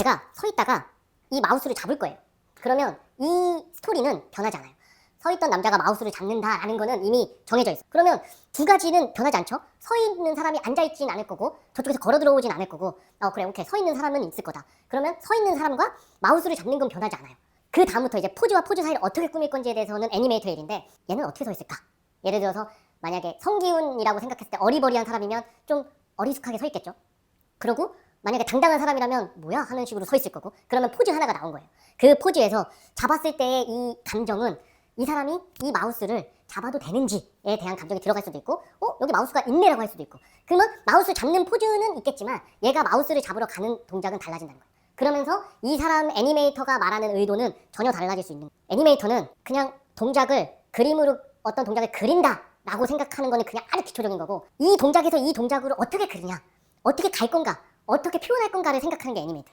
제가 서 있다가 이 마우스를 잡을 거예요. 그러면 이 스토리는 변하지 않아요. 서 있던 남자가 마우스를 잡는다라는 거는 이미 정해져 있어. 그러면 두 가지는 변하지 않죠? 서 있는 사람이 앉아 있진 않을 거고 저쪽에서 걸어 들어오진 않을 거고 어 그래 오케이 서 있는 사람은 있을 거다. 그러면 서 있는 사람과 마우스를 잡는 건 변하지 않아요. 그 다음부터 이제 포즈와 포즈 사이를 어떻게 꾸밀 건지에 대해서는 애니메이터의 일인데 얘는 어떻게 서 있을까? 예를 들어서 만약에 성기훈이라고 생각했을 때 어리버리한 사람이면 좀 어리숙하게 서 있겠죠. 그러고 만약에 당당한 사람이라면 뭐야 하는 식으로 서 있을 거고 그러면 포즈 하나가 나온 거예요. 그 포즈에서 잡았을 때의 이 감정은 이 사람이 이 마우스를 잡아도 되는지에 대한 감정이 들어갈 수도 있고 어 여기 마우스가 있네라고 할 수도 있고 그러면 마우스 잡는 포즈는 있겠지만 얘가 마우스를 잡으러 가는 동작은 달라진다는 거예요. 그러면서 이 사람 애니메이터가 말하는 의도는 전혀 달라질 수 있는. 애니메이터는 그냥 동작을 그림으로 어떤 동작을 그린다 라고 생각하는 거는 그냥 아주 기초적인 거고 이 동작에서 이 동작으로 어떻게 그리냐 어떻게 갈 건가 어떻게 표현할 건가를 생각하는 게 애니메이터